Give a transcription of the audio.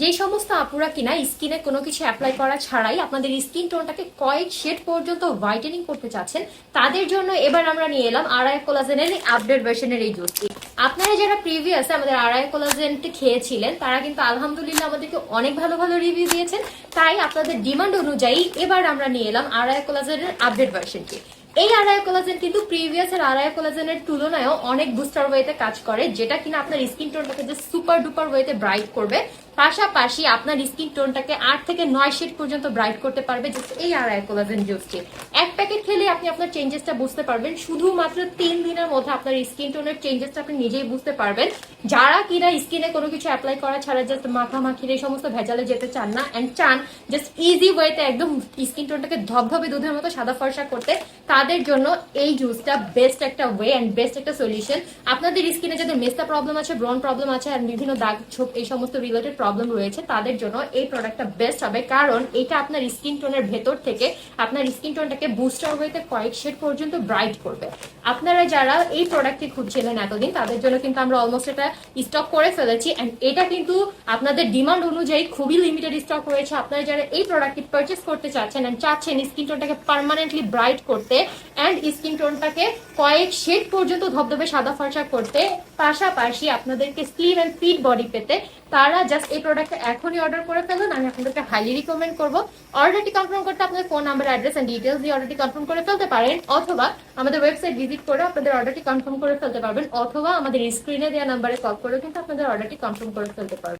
যে সমস্ত আপুরা কিনা স্কিনে কোনো কিছু অ্যাপ্লাই করা ছাড়াই আপনাদের স্কিন টোনটাকে কয়েক শেড পর্যন্ত হোয়াইটেনিং করতে চাচ্ছেন, তাদের জন্য এবার আমরা নিয়ে এলাম আড়াই কোলাজেনের আপডেট ভার্সনের এই জুসটি। আপনারা যারা প্রিভিয়াস আমাদের আড়াই কোলাজেনটি খেয়েছিলেন, তারা কিন্তু আলহামদুলিল্লাহ আমাদেরকে অনেক ভালো ভালো রিভিউ দিয়েছেন। তাই আপনাদের ডিমান্ড অনুযায়ী এবার আমরা নিয়ে এলাম আড়াই কোলাজেনের আপডেট ভার্সনটি এই আড়াই কোলাজেন কিন্তু প্রিভিয়াস এর আড়াই কোলাজেনের তুলনায়ও অনেক বুস্টার ওয়েতে কাজ করে, যেটা কিনা আপনার স্কিন টোনটাকে যে সুপার ডুপার ওয়েতে ব্রাইট করবে পাশাপাশি আপনার স্কিন টোনটাকে আট থেকে নয় শেড পর্যন্ত ব্রাইট করতে পারবে, just এই আর কোলাজেন জুসটি এক প্যাকেট খেলে আপনি আপনার চেঞ্জেসটা বুঝতে পারবেন। শুধুমাত্র তিন দিনের মধ্যে আপনার স্কিন টোনের চেঞ্জেসটা আপনি নিজেই বুঝতে পারবেন। যারা কিনা স্কিনে কোনো কিছু অ্যাপ্লাই করা ছাড়া জাস্ট মাথা মাখির এই সমস্ত ভেজালে যেতে চান না অ্যান্ড চান জাস্ট ইজি ওয়েতে একদম স্কিন টোনটাকে ধবধবে দুধের মতো সাদা ফর্সা করতে, তাদের জন্য এই জুসটা বেস্ট একটা ওয়ে অ্যান্ড বেস্ট একটা সলিউশন আপনাদের স্কিনে যাদের মেস্তা প্রবলেম আছে ব্রন প্রবলেম আছে, আর বিভিন্ন দাগ ছোপ, এই সমস্ত রিলেটেড প্রবলেম রয়েছে, তাদের জন্য এই প্রোডাক্টটা বেস্ট হবে। কারণ এটা আপনার স্কিন টোনের ভেতর থেকে, আপনার স্কিন টোনটাকে বুস্টার ওয়েতে কয়েক শেড পর্যন্ত ব্রাইট করবে। আপনারা যারা এই প্রোডাক্টটি খুঁজছিলেন এতদিন, তাদের জন্য কিন্তু আমরা অলমোস্ট এটা স্টক করে ফেলেছি। অ্যান্ড এটা কিন্তু আপনাদের ডিমান্ড অনুযায়ী খুবই লিমিটেড স্টক রয়েছে। আপনারা যারা এই প্রোডাক্টটি পারচেস করতে চাচ্ছেন অ্যান্ড চাচ্ছেন স্কিন টোনটাকে পার্মানেন্টলি ব্রাইট করতে অ্যান্ড স্কিন টোনটাকে কয়েক শেড পর্যন্ত ধবধবে সাদা ফর্সা করতে, পাশাপাশি আপনাদেরকে স্লিম অ্যান্ড ফিট বডি পেতে, তারা জাস্ট এই প্রোডাক্টটা এখনই অর্ডার করে ফেলুন, আমি আপনাদেরকে হাইলি রিকমেন্ড করব। অর্ডারটি কনফার্ম করতে আপনাদের phone number address and details দিয়ে অর্ডারটি কনফার্ম করে ফেলতে পারেন, অথবা আমাদের ওয়েবসাইট ভিজিট করে আপনাদের অর্ডারটি কনফার্ম করে ফেলতে পারবেন, অথবা আমাদের স্ক্রিনে দেওয়া নাম্বারে কল করে কিন্তু আপনাদের অর্ডারটি কনফার্ম করে ফেলতে পারবেন।